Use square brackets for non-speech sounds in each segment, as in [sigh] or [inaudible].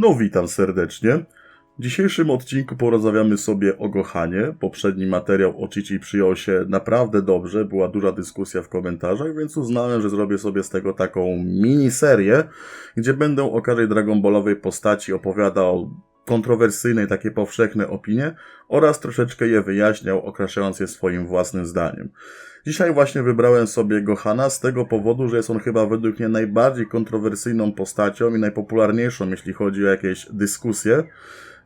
No witam serdecznie. W dzisiejszym odcinku porozmawiamy sobie o Gohanie. Poprzedni materiał o Chichi przyjął się naprawdę dobrze, była duża dyskusja w komentarzach, więc uznałem, że zrobię sobie z tego taką miniserię, gdzie będę o każdej Dragon Ballowej postaci opowiadał kontrowersyjne i takie powszechne opinie oraz troszeczkę je wyjaśniał, okraszając je swoim własnym zdaniem. Dzisiaj właśnie wybrałem sobie Gohana z tego powodu, że jest on chyba według mnie najbardziej kontrowersyjną postacią i najpopularniejszą, jeśli chodzi o jakieś dyskusje.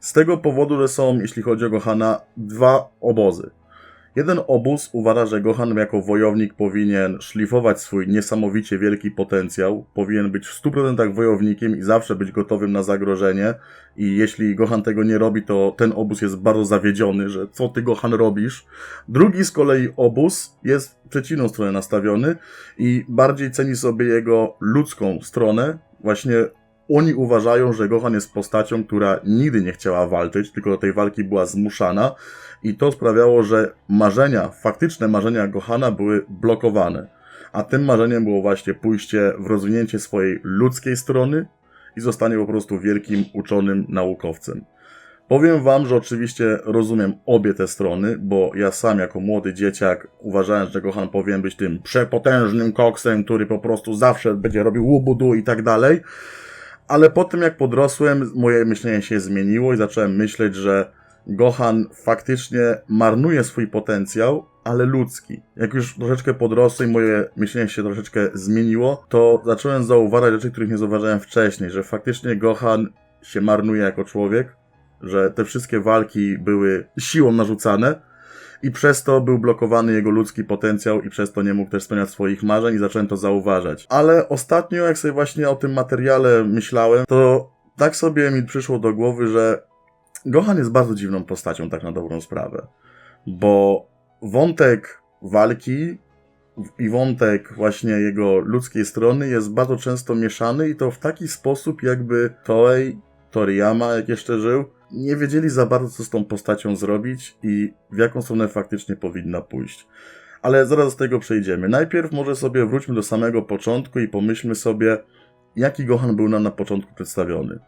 Z tego powodu, że są, jeśli chodzi o Gohana, dwa obozy. Jeden obóz uważa, że Gohan jako wojownik powinien szlifować swój niesamowicie wielki potencjał, powinien być w 100% wojownikiem i zawsze być gotowym na zagrożenie. I jeśli Gohan tego nie robi, to ten obóz jest bardzo zawiedziony, że co ty Gohan robisz. Drugi z kolei obóz jest w przeciwną stronę nastawiony i bardziej ceni sobie jego ludzką stronę, właśnie oni uważają, że Gohan jest postacią, która nigdy nie chciała walczyć, tylko do tej walki była zmuszana i to sprawiało, że marzenia, faktyczne marzenia Gohana były blokowane. A tym marzeniem było właśnie pójście w rozwinięcie swojej ludzkiej strony i zostanie po prostu wielkim uczonym naukowcem. Powiem wam, że oczywiście rozumiem obie te strony, bo ja sam jako młody dzieciak uważałem, że Gohan powinien być tym przepotężnym koksem, który po prostu zawsze będzie robił łubudu i tak dalej. Ale po tym jak podrosłem, moje myślenie się zmieniło i zacząłem myśleć, że Gohan faktycznie marnuje swój potencjał, ale ludzki. Jak już troszeczkę podrosłem i moje myślenie się troszeczkę zmieniło, to zacząłem zauważać rzeczy, których nie zauważałem wcześniej, że faktycznie Gohan się marnuje jako człowiek, że te wszystkie walki były siłą narzucane i przez to był blokowany jego ludzki potencjał i przez to nie mógł też spełniać swoich marzeń i zacząłem to zauważać. Ale ostatnio, jak sobie właśnie o tym materiale myślałem, to tak sobie mi przyszło do głowy, że Gohan jest bardzo dziwną postacią, tak na dobrą sprawę. Bo wątek walki i wątek właśnie jego ludzkiej strony jest bardzo często mieszany i to w taki sposób, jakby Toei, Toriyama, jak jeszcze żył, nie wiedzieli za bardzo, co z tą postacią zrobić i w jaką stronę faktycznie powinna pójść. Ale zaraz do tego przejdziemy. Najpierw może sobie wróćmy do samego początku i pomyślmy sobie, jaki Gohan był nam na początku przedstawiony.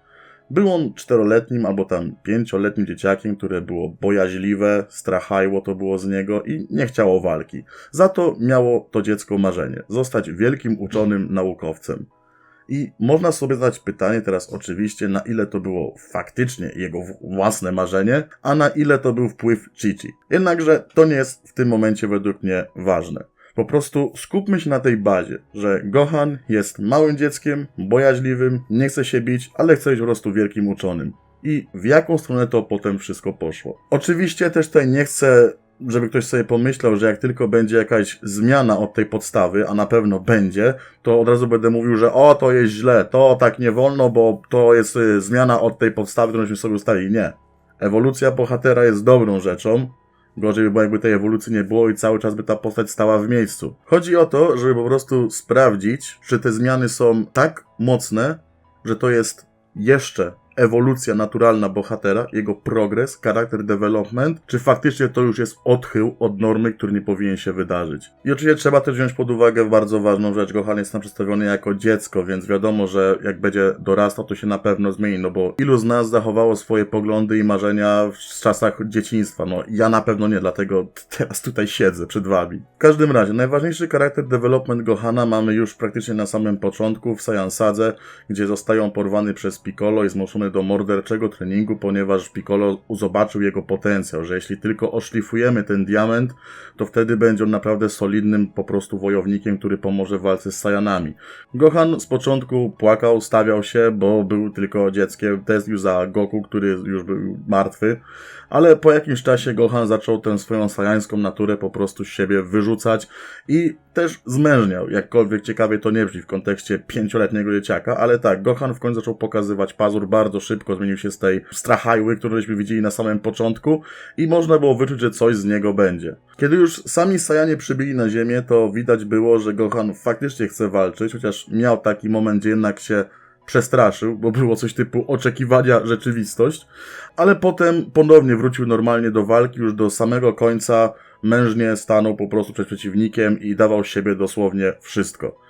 Był on czteroletnim albo tam pięcioletnim dzieciakiem, które było bojaźliwe, strachajło to było z niego i nie chciało walki. Za to miało to dziecko marzenie zostać wielkim uczonym naukowcem. I można sobie zadać pytanie teraz oczywiście, na ile to było faktycznie jego własne marzenie, a na ile to był wpływ Chichi. Jednakże to nie jest w tym momencie według mnie ważne. Po prostu skupmy się na tej bazie, że Gohan jest małym dzieckiem, bojaźliwym, nie chce się bić, ale chce być po prostu wielkim uczonym. I w jaką stronę to potem wszystko poszło. Oczywiście też tutaj nie chcę żeby ktoś sobie pomyślał, że jak tylko będzie jakaś zmiana od tej podstawy, a na pewno będzie, to od razu będę mówił, że o, to jest źle, to tak nie wolno, bo to jest y, zmiana od tej podstawy, którąśmy sobie ustalili. Nie. Ewolucja bohatera jest dobrą rzeczą. Gorzej by było, jakby tej ewolucji nie było i cały czas by ta postać stała w miejscu. Chodzi o to, żeby po prostu sprawdzić, czy te zmiany są tak mocne, że to jest jeszcze ewolucja naturalna bohatera, jego progres, charakter development, czy faktycznie to już jest odchył od normy, który nie powinien się wydarzyć. I oczywiście trzeba też wziąć pod uwagę bardzo ważną rzecz. Gohan jest tam przedstawiony jako dziecko, więc wiadomo, że jak będzie dorastał, to się na pewno zmieni, no bo ilu z nas zachowało swoje poglądy i marzenia w czasach dzieciństwa? No ja na pewno nie, dlatego teraz tutaj siedzę przed wami. W każdym razie, najważniejszy charakter development Gohana mamy już praktycznie na samym początku w Saiyan Sadze, gdzie zostają porwany przez Piccolo i zmuszony do morderczego treningu, ponieważ Piccolo zobaczył jego potencjał, że jeśli tylko oszlifujemy ten diament, to wtedy będzie on naprawdę solidnym po prostu wojownikiem, który pomoże w walce z Saiyanami. Gohan z początku płakał, stawiał się, bo był tylko dzieckiem, testił za Goku, który już był martwy, ale po jakimś czasie Gohan zaczął tę swoją sajańską naturę po prostu z siebie wyrzucać i też zmężniał, jakkolwiek ciekawie to nie brzmi w kontekście pięcioletniego dzieciaka, ale tak, Gohan w końcu zaczął pokazywać pazur bardzo szybko, zmienił się z tej strachajły, którąśmy widzieli na samym początku i można było wyczuć, że coś z niego będzie. Kiedy już sami Sajanie przybili na ziemię, to widać było, że Gohan faktycznie chce walczyć, chociaż miał taki moment, gdzie jednak się przestraszył, bo było coś typu oczekiwania rzeczywistość, ale potem ponownie wrócił normalnie do walki, już do samego końca mężnie stanął po prostu przed przeciwnikiem i dawał siebie dosłownie wszystko.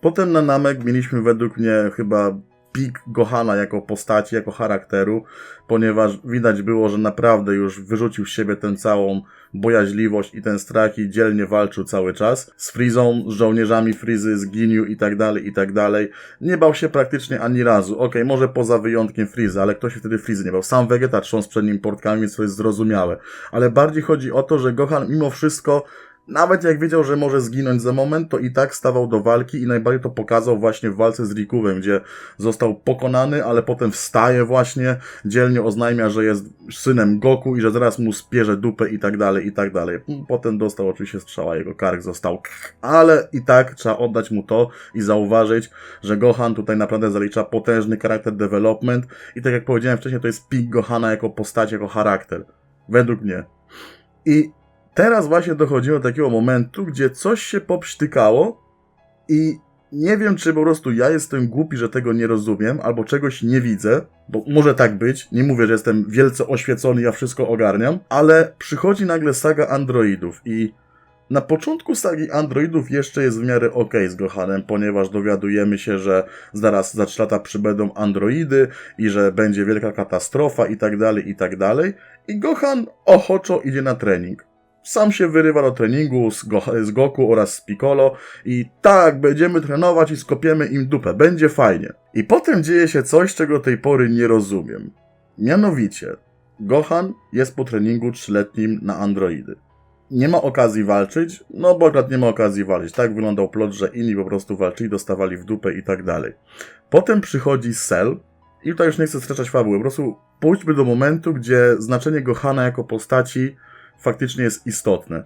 Potem na Namek mieliśmy według mnie chyba pik Gohana jako postaci, jako charakteru, ponieważ widać było, że naprawdę już wyrzucił z siebie tę całą bojaźliwość i ten strach i dzielnie walczył cały czas. Z Frizą, z żołnierzami Frizy, z Ginyu i tak dalej, i tak dalej. Nie bał się praktycznie ani razu. Okej, może poza wyjątkiem Frizy, ale ktoś wtedy Frizy nie bał. Sam Vegeta trząsł przed nim portkami, więc to jest zrozumiałe. Ale bardziej chodzi o to, że Gohan mimo wszystko nawet jak wiedział, że może zginąć za moment, to i tak stawał do walki i najbardziej to pokazał właśnie w walce z Rikuwem, gdzie został pokonany, ale potem wstaje właśnie, dzielnie oznajmia, że jest synem Goku i że zaraz mu spierze dupę i tak dalej, i tak dalej. Potem dostał oczywiście strzała, jego kark został, ale i tak trzeba oddać mu to i zauważyć, że Gohan tutaj naprawdę zalicza potężny charakter development i tak jak powiedziałem wcześniej, to jest pik Gohana jako postać, jako charakter. Według mnie. I teraz właśnie dochodziło do takiego momentu, gdzie coś się popsztykało i nie wiem, czy po prostu ja jestem głupi, że tego nie rozumiem, albo czegoś nie widzę, bo może tak być, nie mówię, że jestem wielce oświecony, ja wszystko ogarniam, ale przychodzi nagle saga androidów i na początku sagi androidów jeszcze jest w miarę ok z Gohanem, ponieważ dowiadujemy się, że zaraz za 3 lata przybędą androidy i że będzie wielka katastrofa i tak dalej, i tak dalej. I Gohan ochoczo idzie na trening sam się wyrywa do treningu z, Go z Goku oraz z Piccolo i tak, będziemy trenować i skopiemy im dupę, będzie fajnie. I potem dzieje się coś, czego tej pory nie rozumiem. Mianowicie, Gohan jest po treningu trzyletnim na androidy. Nie ma okazji walczyć, no bo akurat nie ma okazji walczyć. Tak wyglądał plot, że inni po prostu walczyli, dostawali w dupę i tak dalej. Potem przychodzi Cell i tutaj już nie chcę streszczać fabuły, po prostu pójdźmy do momentu, gdzie znaczenie Gohana jako postaci faktycznie jest istotne.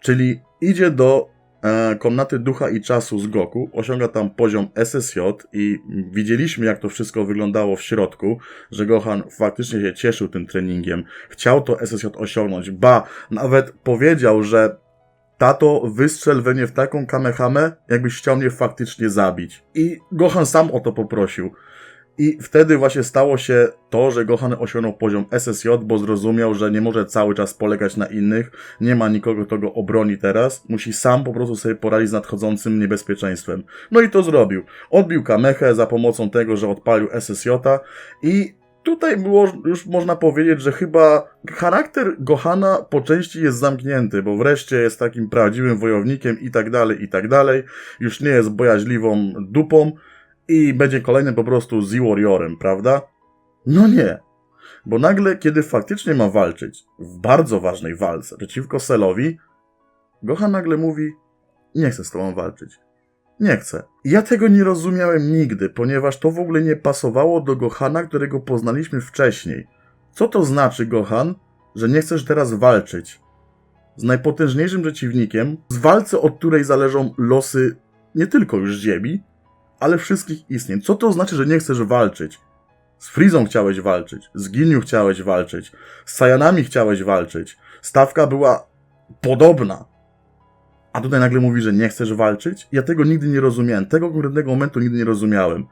Czyli idzie do e, komnaty ducha i czasu z Goku, osiąga tam poziom SSJ i widzieliśmy jak to wszystko wyglądało w środku, że Gohan faktycznie się cieszył tym treningiem, chciał to SSJ osiągnąć, ba, nawet powiedział, że tato wystrzel we mnie w taką kamehamę, jakbyś chciał mnie faktycznie zabić. I Gohan sam o to poprosił. I wtedy właśnie stało się to, że Gohan osiągnął poziom SSJ, bo zrozumiał, że nie może cały czas polegać na innych, nie ma nikogo, kto go obroni teraz, musi sam po prostu sobie poradzić z nadchodzącym niebezpieczeństwem. No i to zrobił. Odbił Kamechę za pomocą tego, że odpalił SSJ i tutaj było już można powiedzieć, że chyba charakter Gohana po części jest zamknięty, bo wreszcie jest takim prawdziwym wojownikiem i tak dalej, i tak dalej. Już nie jest bojaźliwą dupą, i będzie kolejnym po prostu Z-Warriorem, prawda? No nie. Bo nagle, kiedy faktycznie ma walczyć w bardzo ważnej walce przeciwko Selowi, Gohan nagle mówi: Nie chcę z tobą walczyć. Nie chcę. Ja tego nie rozumiałem nigdy, ponieważ to w ogóle nie pasowało do Gohana, którego poznaliśmy wcześniej. Co to znaczy, Gohan, że nie chcesz teraz walczyć? Z najpotężniejszym przeciwnikiem, z walce, od której zależą losy nie tylko już Ziemi, ale wszystkich istnień. Co to znaczy, że nie chcesz walczyć? Z Frizą chciałeś walczyć, z Ginyu chciałeś walczyć, z Sajanami chciałeś walczyć. Stawka była podobna. A tutaj nagle mówi, że nie chcesz walczyć? Ja tego nigdy nie rozumiałem. Tego konkretnego momentu nigdy nie rozumiałem.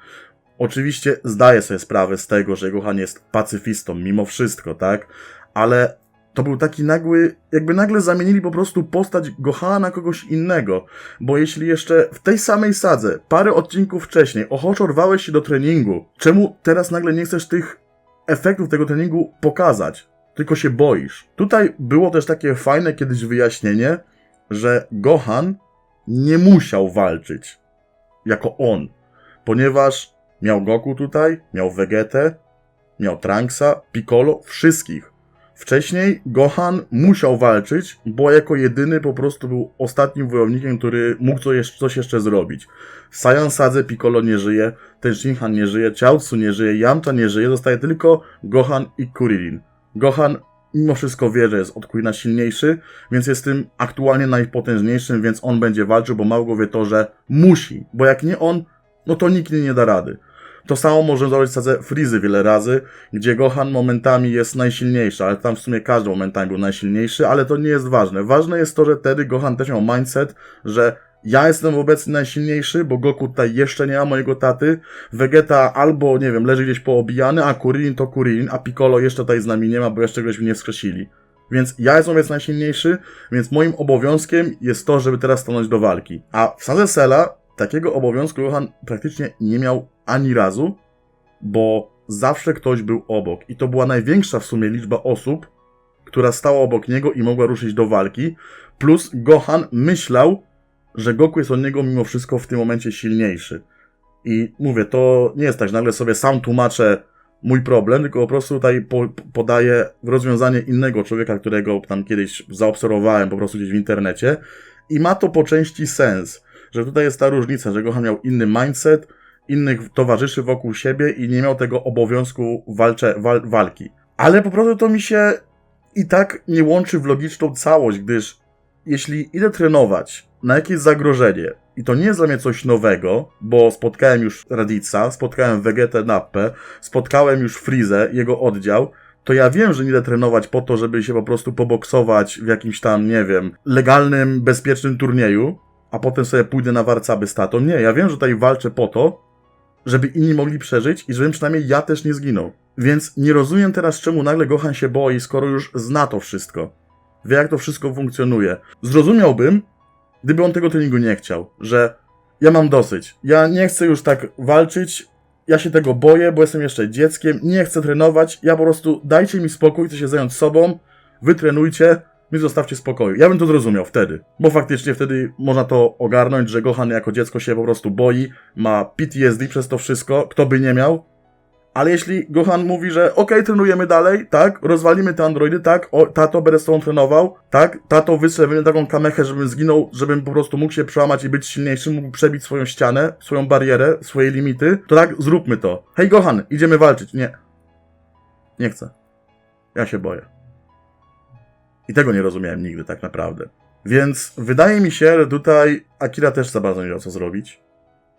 Oczywiście zdaję sobie sprawę z tego, że Gohan jest pacyfistą, mimo wszystko, tak? Ale to był taki nagły, jakby nagle zamienili po prostu postać Gohana na kogoś innego. Bo jeśli jeszcze w tej samej sadze, parę odcinków wcześniej, ochoczo rwałeś się do treningu, czemu teraz nagle nie chcesz tych efektów tego treningu pokazać? Tylko się boisz. Tutaj było też takie fajne kiedyś wyjaśnienie, że Gohan nie musiał walczyć jako on, ponieważ miał Goku tutaj, miał Vegetę, miał Trunksa, Piccolo, wszystkich. Wcześniej Gohan musiał walczyć, bo jako jedyny po prostu był ostatnim wojownikiem, który mógł coś jeszcze zrobić. Saiyan Sadze Piccolo nie żyje, ten Shinhan nie żyje, Chaozu nie żyje, Yamcha nie żyje, zostaje tylko Gohan i Kuririn. Gohan mimo wszystko wie, że jest od Kurina silniejszy, więc jest tym aktualnie najpotężniejszym, więc on będzie walczył, bo mało go wie to, że musi, bo jak nie on, no to nikt nie da rady. To samo może zrobić sadze Frizy wiele razy, gdzie Gohan momentami jest najsilniejszy, ale tam w sumie każdy momentami był najsilniejszy, ale to nie jest ważne. Ważne jest to, że wtedy Gohan też miał mindset, że ja jestem obecnie najsilniejszy, bo Goku tutaj jeszcze nie ma mojego taty. Vegeta albo, nie wiem, leży gdzieś poobijany, a Kuririn to Kuririn, a Piccolo jeszcze tutaj z nami nie ma, bo jeszcze czegoś nie wskrzesili. Więc ja jestem obecnie najsilniejszy, więc moim obowiązkiem jest to, żeby teraz stanąć do walki. A w Sadze Sela takiego obowiązku Johan praktycznie nie miał ani razu, bo zawsze ktoś był obok. I to była największa w sumie liczba osób, która stała obok niego i mogła ruszyć do walki, plus Gohan myślał, że Goku jest od niego mimo wszystko w tym momencie silniejszy. I mówię, to nie jest tak, że nagle sobie sam tłumaczę mój problem, tylko po prostu tutaj po, podaję rozwiązanie innego człowieka, którego tam kiedyś zaobserwowałem po prostu gdzieś w internecie. I ma to po części sens, że tutaj jest ta różnica, że Gohan miał inny mindset, innych towarzyszy wokół siebie i nie miał tego obowiązku walcze, wal, walki. Ale po prostu to mi się i tak nie łączy w logiczną całość, gdyż jeśli idę trenować na jakieś zagrożenie i to nie jest dla mnie coś nowego, bo spotkałem już Radica, spotkałem Vegetę Nappę, spotkałem już Freeze, jego oddział, to ja wiem, że nie idę trenować po to, żeby się po prostu poboksować w jakimś tam, nie wiem, legalnym, bezpiecznym turnieju, a potem sobie pójdę na warcaby statą. Nie, ja wiem, że tutaj walczę po to, żeby inni mogli przeżyć i żebym przynajmniej ja też nie zginął. Więc nie rozumiem teraz, czemu nagle Gohan się boi, skoro już zna to wszystko. Wie, jak to wszystko funkcjonuje. Zrozumiałbym, gdyby on tego treningu nie chciał, że ja mam dosyć. Ja nie chcę już tak walczyć, ja się tego boję, bo jestem jeszcze dzieckiem, nie chcę trenować, ja po prostu dajcie mi spokój, chcę się zająć sobą, wy mi zostawcie spokoju. Ja bym to zrozumiał wtedy, bo faktycznie wtedy można to ogarnąć, że Gohan jako dziecko się po prostu boi, ma PTSD przez to wszystko, kto by nie miał. Ale jeśli Gohan mówi, że okej, trenujemy dalej, tak, rozwalimy te androidy, tak, o, tato będę z tobą trenował, tak, tato wyślę we mnie taką kamechę, żebym zginął, żebym po prostu mógł się przełamać i być silniejszym, mógł przebić swoją ścianę, swoją barierę, swoje limity, to tak, zróbmy to. Hej Gohan, idziemy walczyć. Nie. Nie chcę. Ja się boję. I tego nie rozumiałem nigdy tak naprawdę. Więc wydaje mi się, że tutaj Akira też za bardzo nie wiedział co zrobić.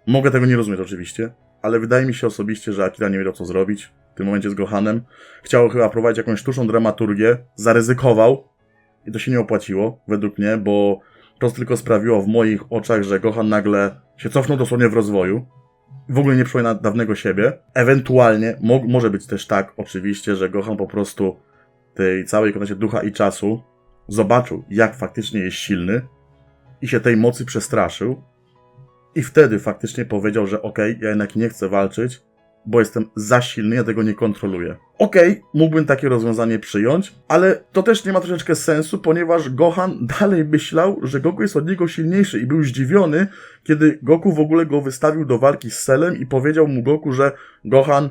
Mogę tego nie rozumieć oczywiście, ale wydaje mi się osobiście, że Akira nie wiedział co zrobić w tym momencie z Gohanem. Chciał chyba prowadzić jakąś sztuczną dramaturgię, zaryzykował i to się nie opłaciło, według mnie, bo to tylko sprawiło w moich oczach, że Gohan nagle się cofnął dosłownie w rozwoju. W ogóle nie przypomina dawnego siebie. Ewentualnie, mo może być też tak, oczywiście, że Gohan po prostu tej całej konacie ducha i czasu zobaczył, jak faktycznie jest silny i się tej mocy przestraszył i wtedy faktycznie powiedział, że okej, okay, ja jednak nie chcę walczyć, bo jestem za silny, ja tego nie kontroluję. Okej, okay, mógłbym takie rozwiązanie przyjąć, ale to też nie ma troszeczkę sensu, ponieważ Gohan dalej myślał, że Goku jest od niego silniejszy i był zdziwiony, kiedy Goku w ogóle go wystawił do walki z Selem i powiedział mu Goku, że Gohan,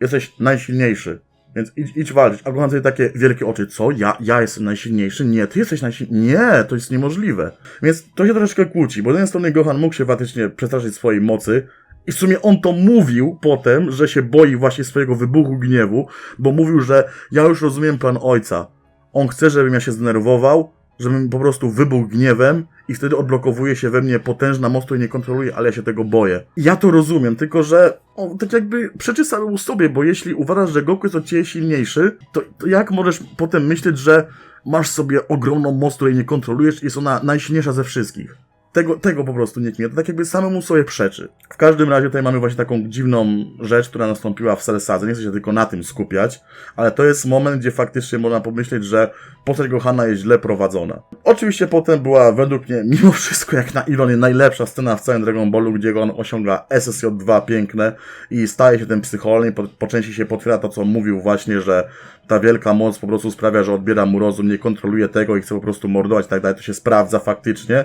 jesteś najsilniejszy. Więc idź, idź walczyć. A Gohan sobie takie wielkie oczy. Co? Ja, ja jestem najsilniejszy? Nie, ty jesteś najsilniejszy. Nie, to jest niemożliwe. Więc to się troszeczkę kłóci, bo z jednej strony Gohan mógł się faktycznie przestraszyć swojej mocy, i w sumie on to mówił potem, że się boi właśnie swojego wybuchu gniewu, bo mówił, że ja już rozumiem plan ojca. On chce, żebym ja się zdenerwował, żebym po prostu wybuchł gniewem i wtedy odblokowuje się we mnie potężna moc, której nie kontroluję, ale ja się tego boję. Ja to rozumiem, tylko że on tak jakby przeczy samemu sobie, bo jeśli uważasz, że Goku jest od ciebie silniejszy, to, to jak możesz potem myśleć, że masz sobie ogromną moc, której nie kontrolujesz i jest ona najsilniejsza ze wszystkich? Tego, tego po prostu nie kmie. To tak jakby samemu sobie przeczy. W każdym razie tutaj mamy właśnie taką dziwną rzecz, która nastąpiła w Selsadze. Nie chcę się tylko na tym skupiać, ale to jest moment, gdzie faktycznie można pomyśleć, że postać Gohana jest źle prowadzona. Oczywiście potem była według mnie, mimo wszystko jak na ironie, najlepsza scena w całym Dragon Ballu, gdzie on osiąga SSJ2 piękne i staje się ten psycholny, po, po części się potwierdza to, co mówił właśnie, że ta wielka moc po prostu sprawia, że odbiera mu rozum, nie kontroluje tego i chce po prostu mordować i tak dalej. To się sprawdza faktycznie.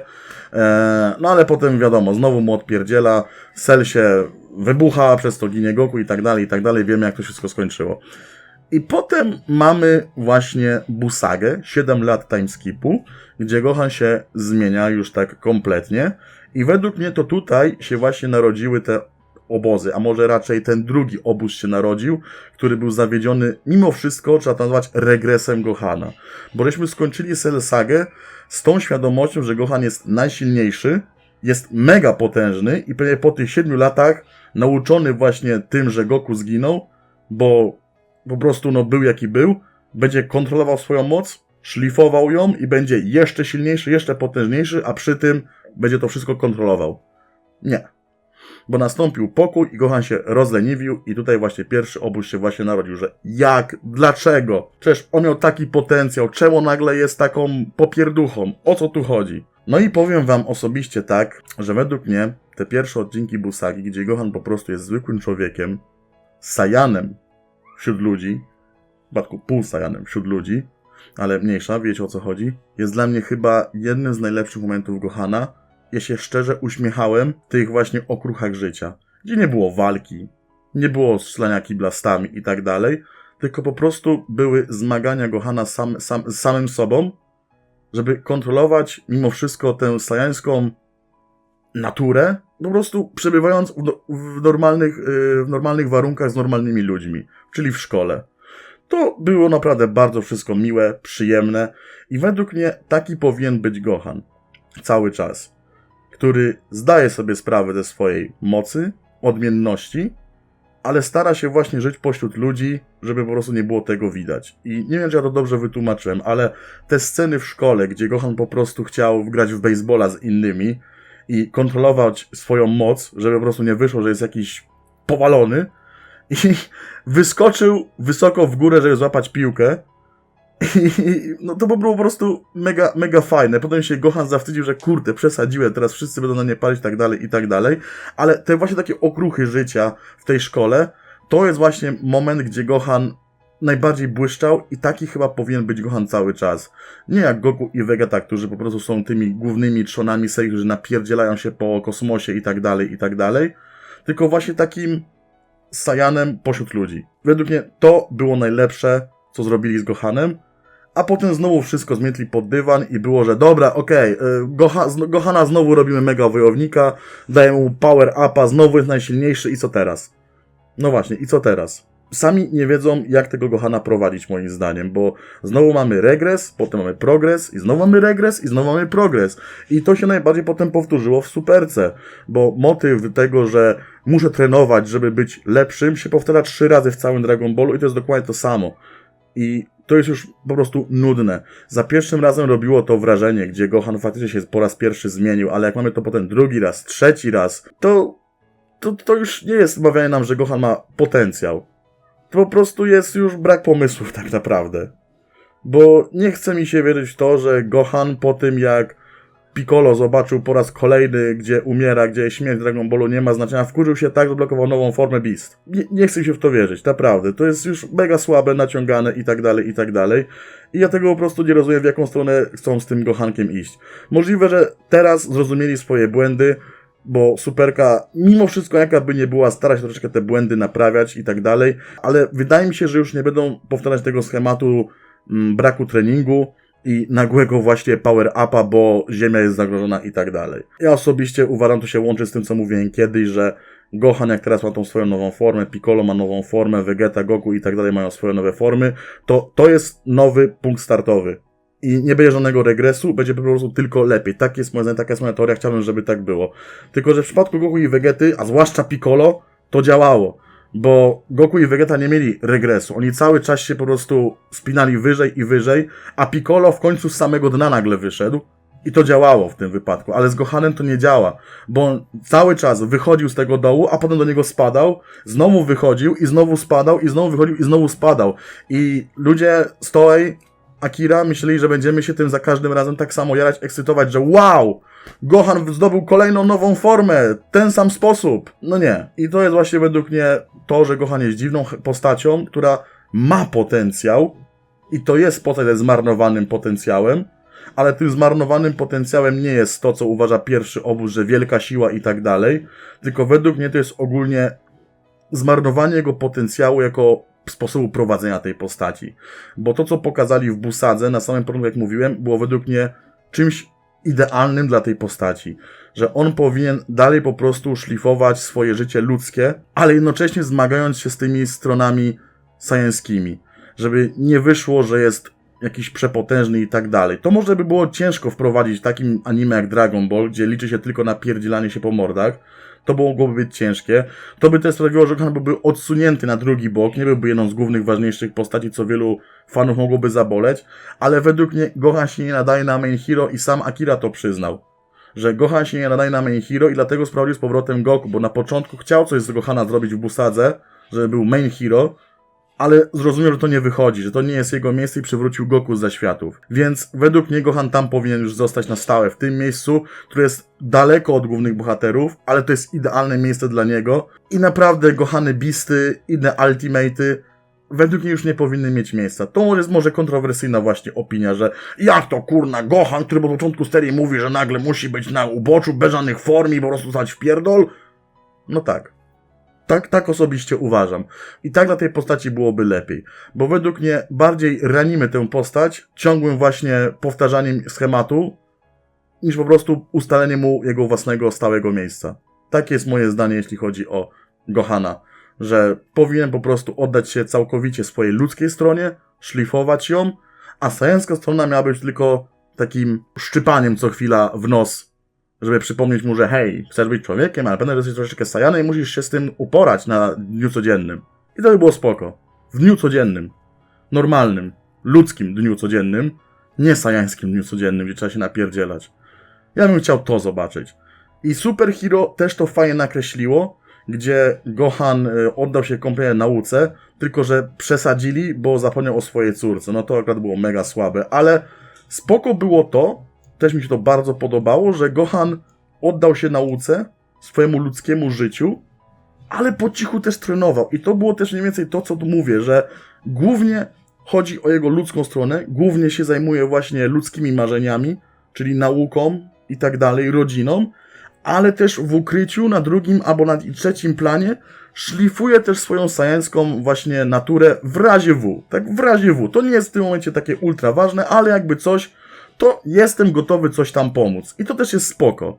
Eee, no ale potem wiadomo, znowu mu odpierdziela, Cell się wybucha, przez to ginie Goku i tak dalej, i tak dalej. Wiemy, jak to wszystko skończyło. I potem mamy właśnie Busagę, 7 lat timeskipu, gdzie Gohan się zmienia już tak kompletnie. I według mnie to tutaj się właśnie narodziły te obozy, a może raczej ten drugi obóz się narodził, który był zawiedziony mimo wszystko, trzeba to nazwać regresem Gohana. Bo żeśmy skończyli Cell Sagę z tą świadomością, że Gohan jest najsilniejszy, jest mega potężny i pewnie po tych siedmiu latach nauczony właśnie tym, że Goku zginął, bo po prostu no, był jaki był, będzie kontrolował swoją moc, szlifował ją i będzie jeszcze silniejszy, jeszcze potężniejszy, a przy tym będzie to wszystko kontrolował. Nie. Bo nastąpił pokój i Gohan się rozleniwił i tutaj właśnie pierwszy obóz się właśnie narodził, że jak, dlaczego? Przecież on miał taki potencjał, czemu nagle jest taką popierduchą? O co tu chodzi? No i powiem wam osobiście tak, że według mnie te pierwsze odcinki Busagi, gdzie Gohan po prostu jest zwykłym człowiekiem, Sajanem wśród ludzi, w przypadku pół Sajanem wśród ludzi, ale mniejsza, wiecie o co chodzi, jest dla mnie chyba jednym z najlepszych momentów Gohana. Ja się szczerze uśmiechałem w tych właśnie okruchach życia, gdzie nie było walki, nie było strzelania kiblastami i tak dalej, tylko po prostu były zmagania Gohana sam, sam, z samym sobą, żeby kontrolować mimo wszystko tę sajańską naturę, po prostu przebywając w, do- w, normalnych, yy, w normalnych warunkach z normalnymi ludźmi, czyli w szkole. To było naprawdę bardzo wszystko miłe, przyjemne i według mnie taki powinien być Gohan cały czas, który zdaje sobie sprawę ze swojej mocy, odmienności, ale stara się właśnie żyć pośród ludzi, żeby po prostu nie było tego widać. I nie wiem, czy ja to dobrze wytłumaczyłem, ale te sceny w szkole, gdzie Gohan po prostu chciał grać w baseballa z innymi i kontrolować swoją moc, żeby po prostu nie wyszło, że jest jakiś powalony i wyskoczył wysoko w górę, żeby złapać piłkę i [laughs] no to było po prostu mega, mega fajne. Potem się Gohan zawstydził, że kurde, przesadziłem, teraz wszyscy będą na nie palić tak dalej, i tak dalej. Ale te właśnie takie okruchy życia w tej szkole, to jest właśnie moment, gdzie Gohan najbardziej błyszczał i taki chyba powinien być Gohan cały czas. Nie jak Goku i Vegeta, którzy po prostu są tymi głównymi trzonami serii, którzy napierdzielają się po kosmosie i tak dalej, i tak dalej. Tylko właśnie takim Sajanem pośród ludzi. Według mnie to było najlepsze, co zrobili z Gohanem, a potem znowu wszystko zmietli pod dywan i było, że dobra, okej, y, Goha, Gohana znowu robimy mega wojownika, dajemy mu power upa, znowu jest najsilniejszy i co teraz? No właśnie, i co teraz? Sami nie wiedzą, jak tego Gohana prowadzić, moim zdaniem, bo znowu mamy regres, potem mamy progres, i znowu mamy regres, i znowu mamy progres. I to się najbardziej potem powtórzyło w superce, bo motyw tego, że muszę trenować, żeby być lepszym, się powtarza trzy razy w całym Dragon Ballu i to jest dokładnie to samo. I to jest już po prostu nudne. Za pierwszym razem robiło to wrażenie, gdzie Gohan faktycznie się po raz pierwszy zmienił, ale jak mamy to potem drugi raz, trzeci raz, to, to, to już nie jest mawianie nam, że Gohan ma potencjał. To po prostu jest już brak pomysłów [laughs] tak naprawdę. Bo nie chce mi się wierzyć w to, że Gohan po tym jak Piccolo zobaczył po raz kolejny, gdzie umiera, gdzie śmierć Dragon Ballu nie ma znaczenia, wkurzył się tak, że blokował nową formę Beast. Nie, nie chcę się w to wierzyć, naprawdę. To jest już mega słabe, naciągane i tak dalej, i tak dalej. I ja tego po prostu nie rozumiem, w jaką stronę chcą z tym Gohankiem iść. Możliwe, że teraz zrozumieli swoje błędy, bo Superka, mimo wszystko jaka by nie była, stara się troszeczkę te błędy naprawiać i tak dalej, ale wydaje mi się, że już nie będą powtarzać tego schematu mm, braku treningu i nagłego właśnie power upa, bo ziemia jest zagrożona i tak dalej. Ja osobiście uważam, to się łączy z tym, co mówiłem kiedyś, że Gohan jak teraz ma tą swoją nową formę, Piccolo ma nową formę, Vegeta, Goku i tak dalej mają swoje nowe formy, to to jest nowy punkt startowy. I nie będzie żadnego regresu, będzie po prostu tylko lepiej. Tak jest moja, taka jest moja teoria, chciałbym, żeby tak było. Tylko, że w przypadku Goku i Vegety, a zwłaszcza Piccolo, to działało. Bo Goku i Vegeta nie mieli regresu. Oni cały czas się po prostu spinali wyżej i wyżej, a Piccolo w końcu z samego dna nagle wyszedł. I to działało w tym wypadku, ale z Gohanem to nie działa, bo on cały czas wychodził z tego dołu, a potem do niego spadał, znowu wychodził i znowu spadał, i znowu wychodził i znowu spadał. I ludzie z Toei, Akira myśleli, że będziemy się tym za każdym razem tak samo jarać, ekscytować, że wow! Gohan zdobył kolejną nową formę, ten sam sposób. No nie. I to jest właśnie według mnie to, że Gohan jest dziwną postacią, która ma potencjał i to jest postać ze zmarnowanym potencjałem, ale tym zmarnowanym potencjałem nie jest to, co uważa pierwszy obóz, że wielka siła i tak dalej, tylko według mnie to jest ogólnie zmarnowanie jego potencjału jako sposobu prowadzenia tej postaci. Bo to, co pokazali w Busadze, na samym początku, jak mówiłem, było według mnie czymś idealnym dla tej postaci. Że on powinien dalej po prostu szlifować swoje życie ludzkie, ale jednocześnie zmagając się z tymi stronami sajenskimi. Żeby nie wyszło, że jest jakiś przepotężny i tak dalej. To może by było ciężko wprowadzić w takim anime jak Dragon Ball, gdzie liczy się tylko napierdzielanie się po mordach. To mogłoby być ciężkie. To by też sprawiło, że Gohan byłby odsunięty na drugi bok, nie byłby jedną z głównych, ważniejszych postaci, co wielu fanów mogłoby zaboleć, ale według mnie Gohan się nie nadaje na main hero i sam Akira to przyznał. Że Gohan się nie nadaje na main hero i dlatego sprawdził z powrotem Goku, bo na początku chciał coś z Gohana zrobić w Busadze, żeby był main hero, ale zrozumiał, że to nie wychodzi, że to nie jest jego miejsce i przywrócił Goku z zaświatów. Więc według mnie Gohan tam powinien już zostać na stałe, w tym miejscu, które jest daleko od głównych bohaterów, ale to jest idealne miejsce dla niego. I naprawdę Gohany Bisty, inne Ultimaty, według mnie już nie powinny mieć miejsca. To jest może kontrowersyjna właśnie opinia, że jak to kurna Gohan, który od początku serii mówi, że nagle musi być na uboczu, bez żadnych form i po prostu stać w pierdol? No tak. Tak, tak osobiście uważam. I tak dla tej postaci byłoby lepiej. Bo według mnie bardziej ranimy tę postać ciągłym właśnie powtarzaniem schematu, niż po prostu ustalenie mu jego własnego stałego miejsca. Takie jest moje zdanie, jeśli chodzi o Gohana. Że powinien po prostu oddać się całkowicie swojej ludzkiej stronie, szlifować ją, a sajenska strona miała być tylko takim szczypaniem co chwila w nos żeby przypomnieć mu, że hej, chcesz być człowiekiem, ale pewnie jesteś troszeczkę sajany i musisz się z tym uporać na dniu codziennym. I to by było spoko. W dniu codziennym. Normalnym. Ludzkim dniu codziennym. Nie sajańskim dniu codziennym, gdzie trzeba się napierdzielać. Ja bym chciał to zobaczyć. I Super Hero też to fajnie nakreśliło, gdzie Gohan y, oddał się kompletnie nauce, tylko że przesadzili, bo zapomniał o swojej córce. No to akurat było mega słabe, ale spoko było to, też mi się to bardzo podobało, że Gohan oddał się nauce, swojemu ludzkiemu życiu, ale po cichu też trenował. I to było też mniej więcej to, co tu mówię, że głównie chodzi o jego ludzką stronę, głównie się zajmuje właśnie ludzkimi marzeniami, czyli nauką i tak dalej, rodziną, ale też w ukryciu na drugim albo na trzecim planie szlifuje też swoją sajenską właśnie naturę w razie W. Tak, w razie W. To nie jest w tym momencie takie ultra ważne, ale jakby coś, to jestem gotowy coś tam pomóc. I to też jest spoko.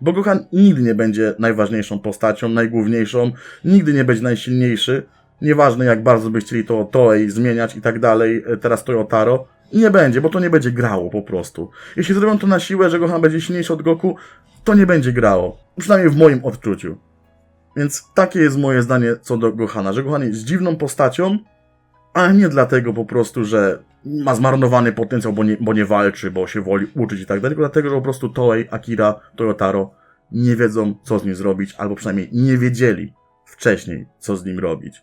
Bo Gohan nigdy nie będzie najważniejszą postacią, najgłówniejszą, nigdy nie będzie najsilniejszy. Nieważne jak bardzo by chcieli to Toei zmieniać i tak dalej, e, teraz Toyotaro. Nie będzie, bo to nie będzie grało po prostu. Jeśli zrobią to na siłę, że Gohan będzie silniejszy od Goku, to nie będzie grało. Przynajmniej w moim odczuciu. Więc takie jest moje zdanie co do Gohana, że Gohan jest dziwną postacią, ale nie dlatego po prostu, że ma zmarnowany potencjał, bo nie, bo nie walczy, bo się woli uczyć i tak dalej, dlatego, że po prostu Toei, Akira, Toyotaro nie wiedzą, co z nim zrobić, albo przynajmniej nie wiedzieli wcześniej, co z nim robić.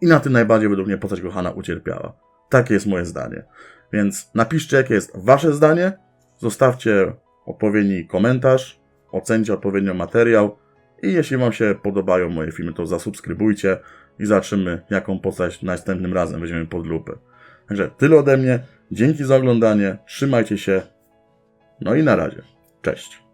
I na tym najbardziej według mnie postać Gohana ucierpiała. Takie jest moje zdanie. Więc napiszcie, jakie jest wasze zdanie, zostawcie odpowiedni komentarz, ocencie odpowiednio materiał i jeśli wam się podobają moje filmy, to zasubskrybujcie i zobaczymy, jaką postać następnym razem weźmiemy pod lupę. Także tyle ode mnie. Dzięki za oglądanie. Trzymajcie się. No i na razie. Cześć.